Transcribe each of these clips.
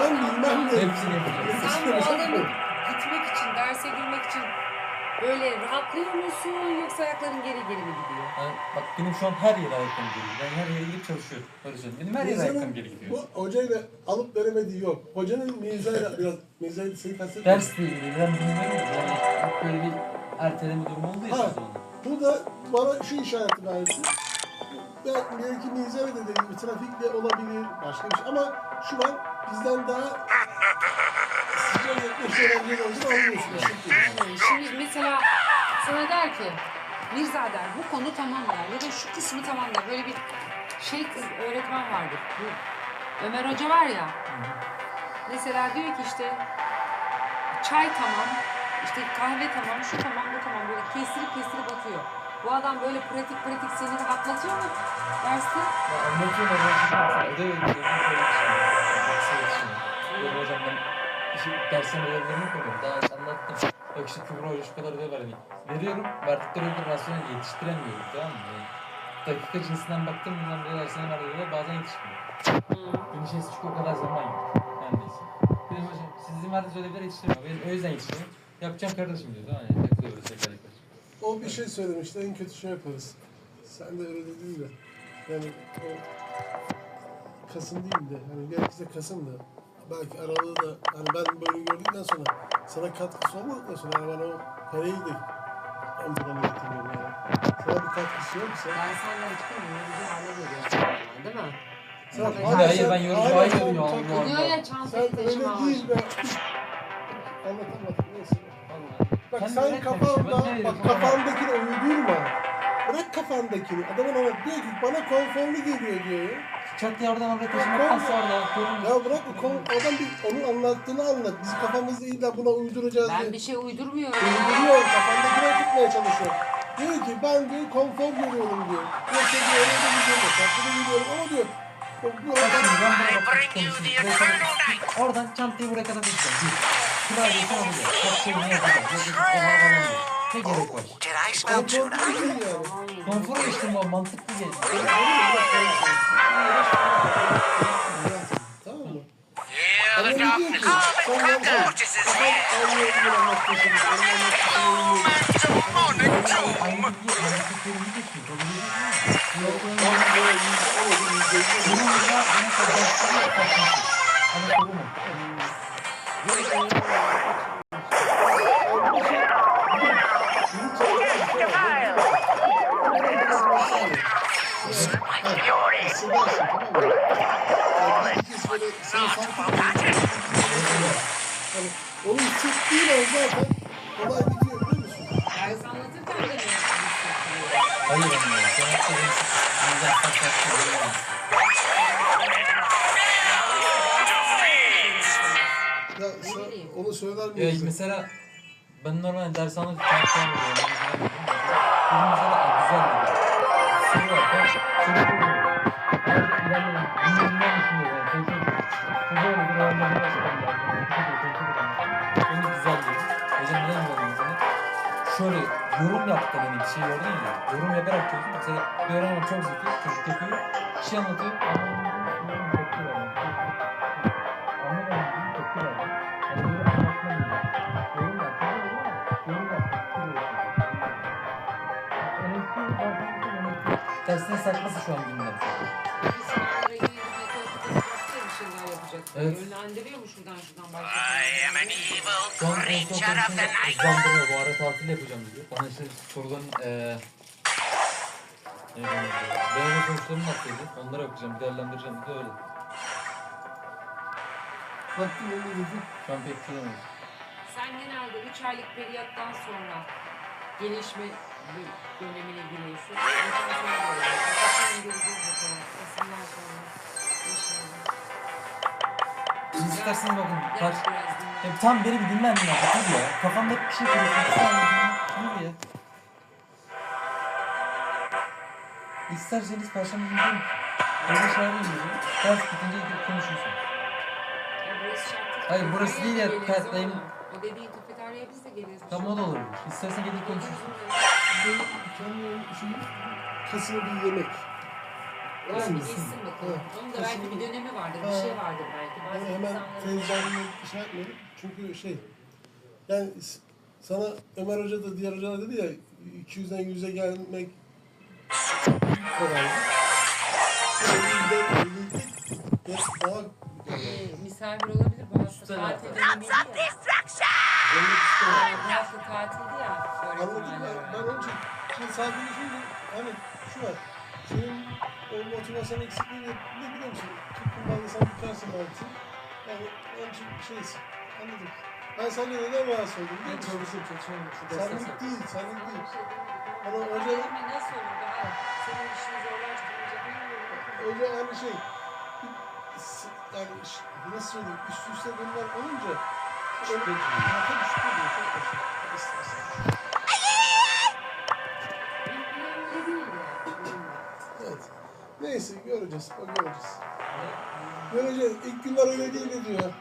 Ben bilmem ne. Hepsini yapacağız. Sen bu adamı gitmek için, derse girmek için böyle rahatlıyor musun yoksa ayakların geri geri mi gidiyor? Yani bak benim şu an her yere ayakkabım geri gidiyor. Ben her yere gidip çalışıyorum. Öyle söyleyeyim. Benim her yere ayakkabım geri gidiyor. bu hocayla alıp veremediği yok. Hocanın mizahıyla biraz mizahı seni kastetmiyor. Dersle ilgili ben bilmiyorum. Yani hep böyle bir erteleme durumu olduğu için Ha. sonra. Burada bana şu işareti versin. Belki mizahı da dediğim gibi trafikle olabilir, başka bir şey. Ama şu an bizden daha sıcak yaklaşan bir olduğunu anlıyorsun. Yani şimdi mesela sana der ki Mirza der bu konu tamam der ya da şu kısmı tamam der. Böyle bir şey kız öğretmen vardır. Bu Ömer Hoca var ya. Mesela diyor ki işte çay tamam, işte kahve tamam, şu tamam, bu tamam. Böyle kestirip kestirip atıyor. Bu adam böyle pratik pratik seni rahatlatıyor mu derste? Ya anlatıyorum ama şimdi ödev ediyorum. Böyle için. Böyle hocam ben işi dersen ödevlerini koyuyorum. Daha anlattım. Yok işte Kübra Hoca şu kadar ödev var. Hani veriyorum. Verdikleri ödevi rasyonel yetiştiremiyorum. Tamam mı? Yani dakika cinsinden baktım bundan beri dersine verdiği ödev bazen yetişmiyor. Gün içerisinde çünkü o kadar zaman yok. Her neyse. Dedim hocam sizin verdiğiniz ödevleri yetiştiremiyor. Ben o yüzden yetiştiremiyorum. Yapacağım kardeşim diyor. Tamam yani. Takılıyoruz tekrar tekrar. O bir şey söylemişti, en kötü şey yaparız. Sen de öyle dedin de. Yani o Kasım değil de, hani gerekirse Kasım da. Belki aralığı da, hani ben böyle gördükten sonra sana katkısı olmadıktan sonra yani ben o parayı da ön plana getirmiyorum yani. Sana bir katkısı yoksa. Dershaneden çıkınca ne güzel hale geliyor. Değil mi? Sen, Hayır, hayır, ben yorum- hala hayır sen diyorum ya, çantayı Sen öyle taşıma değil be. Anlatamadım neyse. Bak Sen sen kafanda, ben bak diyorum? Kafandakini. Adamın ama diyor ki bana konforlu geliyor diyor ya. Çatıya oradan oraya taşımaktansa orada. Görün. Ya bırak o kon, adam bir onun anlattığını anlat. Biz kafamızda de buna uyduracağız Ben diye. bir şey uydurmuyorum. Uyduruyor, kafandakini oturtmaya çalışıyor. Diyor ki ben diyor konfor görüyorum diyor. Yoksa diyor öyle de gidiyorum, da gidiyorum ama diyor. Bu bu Bak adam şimdi ben buraya bak konuşayım. Buraya kadar- Oradan çantayı buraya kadar. Bir. Klavyeyi yapacağım. Böyle bir kenara bağlanıyor. Ne gerek var? Konforlu yani. Konfor bu mantıklı değil. Tamam mı? Diyor ki? Sen yapma. Sen. Bunun da bana kadar Hissedersin tamam mı? Yani herkes böyle sana fark ediyor. Hani onu hissettiğin an zaten olay bitiyor biliyor musun? Ders anlatırken de ne Hayır ya. Sen Ya sen onu söyler Ya miyiz? mesela ben normalde ders anlatırken falan oluyorum. Bugün mesela "Aa, güzel dedi. Soru var. Ben soru Şöyle yorum yaptı hani bir şey gördün ya. Yorum yaparak çözdüm. Mesela bir öğrenmen çok zeki. Çocuk yapıyor. Bir şey anlatıyor. Anlamadım. Yorum tepki verdi. Anlamadım. Evet. Yönlendiriyor mu şuradan şuradan I başka? am an evil creature of the night. Bu ara tatil yapacağım diyor. Bana işte soruların eee ne diyeyim, deneme sonuçlarını attıydı. Onları okuyacağım, bir değerlendireceğim. Bir de öyle. Baktın onu dedi. Şu an pek bilemedim. Sen genelde 3 aylık periyattan sonra gelişme dönemine giriyorsun. Ondan sonra isterseniz bakın. Dinle. ya tam beni bir dinlen ya. Hadi ya. Kafamda bir şey. Bir dinle. Dur ya. İsterseniz perşembe günü gelin. Öyle çağırayım diyor. Ders bitince gidip konuşursun. Ya burası şart. Hayır, burası değil ya, Kart dayım-. O dediğin kafeteryaya biz de geliriz. Tam o da olabilir. İstersen gelip konuşursun. Benim kendi şeyim Kasım'ı bir yemek. Bir Kesin. geçsin bakalım. Evet. Onun da belki bir dönemi vardır, bir şey vardır belki. Bazı Yani hemen insanların... teyzemle şey. Çünkü şey yani s- sana Ömer Hoca da diğer hocalar dedi ya 200'den 100'e gelmek kolay. Yani yüzde elli daha Ee, misafir olabilir bu hafta tatil dönemiydi ya. Ölmek istemem. Bu hafta tatildi ya Anladın mı? öğretmenler. Ben onun için şimdi sakin düşündüm. Hani şu var. Senin o motivasyon eksikliği ne, ne biliyor musun? Tuttum sen bakarsın belki. Yani onun için şeysin. Anladım. Ben seninle neden rahatsız oldum biliyor Ben musun? çalışıyorum çalışıyorum. Şu destek Senlik değil, senlik değil. Ama hoca, nasıl olur daha senin işini olur? hoca hani şey, yani nasıl söyleyeyim, üst üste bunlar olunca Şüphe tabii şüphe duyuyor, çok göreceğiz, göreceğiz. Göreceğiz. İlk günler öyle değildi diyor.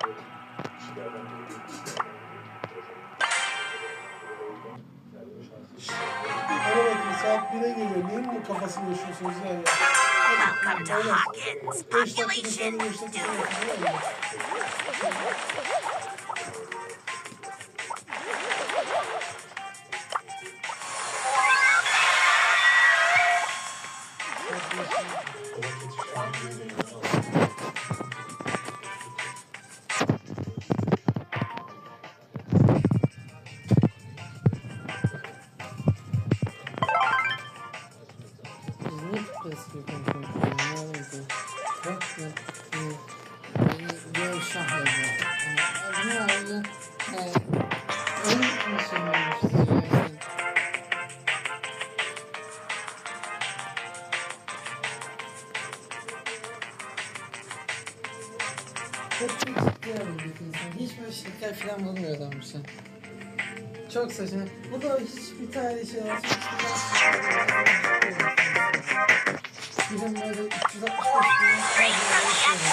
Hadi bakayım saat 1'e geliyor. Neyin mi kafasını yaşıyorsunuz yani? Hadi. 5 dakika dışarıda Çok çok ciddi alındı insan. Hiç böyle şeker falan bulmuyor adam bir şey. Çok saçma. Bu da hiç bir tane şey olsun. Bizim böyle 365 gün